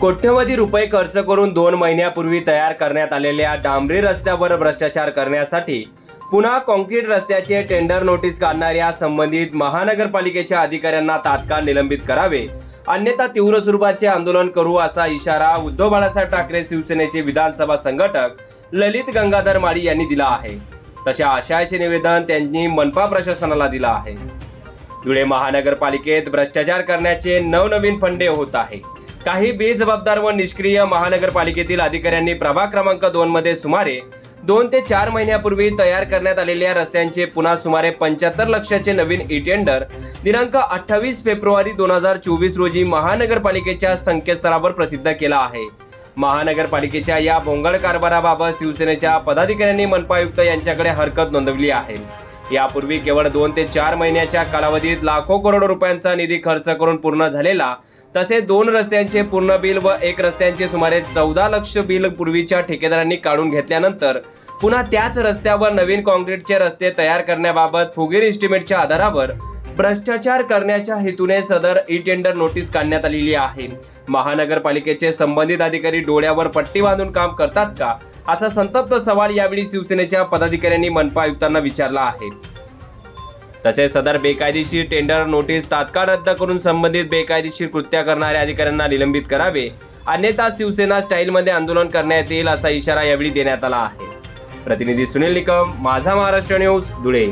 कोट्यवधी रुपये खर्च करून दोन महिन्यापूर्वी तयार करण्यात आलेल्या डांबरी रस्त्यावर भ्रष्टाचार करण्यासाठी पुन्हा कॉन्क्रीट रस्त्याचे टेंडर नोटीस काढणाऱ्या संबंधित महानगरपालिकेच्या अधिकाऱ्यांना तात्काळ निलंबित करावे. अन्यथा तीव्र स्वरूपाचे आंदोलन करू असा इशारा उद्धव बाळासाहेब ठाकरे शिवसेनेचे विधानसभा संघटक ललित गंगाधर माळी यांनी दिला आहे. तशा आशयाचे निवेदन त्यांनी मनपा प्रशासनाला दिलं आहे. धुळे महानगरपालिकेत भ्रष्टाचार करण्याचे नवनवीन फंडे होत आहे काही बेजबाबदार व निष्क्रिय महानगरपालिकेतील अधिकाऱ्यांनी प्रभाग क्रमांक दोन मध्ये सुमारे दोन ते चार महिन्यापूर्वी तयार करण्यात आलेल्या रस्त्यांचे पुन्हा सुमारे पंच्याहत्तर लक्षाचे नवीन ई टेंडर दिनांक अठ्ठावीस फेब्रुवारी दोन हजार चोवीस रोजी महानगरपालिकेच्या संकेतस्थळावर प्रसिद्ध केला आहे. महानगरपालिकेच्या या भोंगळ कारभाराबाबत शिवसेनेच्या पदाधिकाऱ्यांनी मनपा आयुक्त यांच्याकडे हरकत नोंदवली आहे. यापूर्वी केवळ दोन ते चार महिन्याच्या कालावधीत लाखो करोड रुपयांचा निधी खर्च करून पूर्ण झालेला तसेच दोन रस्त्यांचे पूर्ण बिल व एक रस्त्यांचे सुमारे चौदा लक्ष बिल पूर्वीच्या ठेकेदारांनी काढून घेतल्यानंतर पुन्हा त्याच रस्त्यावर नवीन कॉन्क्रीटचे रस्ते तयार करण्याबाबत फुगीर इस्टिमेटच्या आधारावर भ्रष्टाचार करण्याच्या हेतूने सदर ई टेंडर नोटीस काढण्यात आलेली आहे. महानगरपालिकेचे संबंधित अधिकारी डोळ्यावर पट्टी बांधून काम करतात का? असा संतप्त सवाल यावेळी शिवसेनेच्या पदाधिकाऱ्यांनी मनपा आयुक्तांना विचारला आहे. तसेच सदर बेकायदेशीर टेंडर नोटीस तात्काळ रद्द करून संबंधित बेकायदेशीर कृत्या करणाऱ्या अधिकाऱ्यांना निलंबित करावे अन्यथा शिवसेना स्टाईलमध्ये आंदोलन करण्यात येईल असा इशारा यावेळी देण्यात आला आहे. प्रतिनिधी सुनील निकम माझा महाराष्ट्र न्यूज धुळे.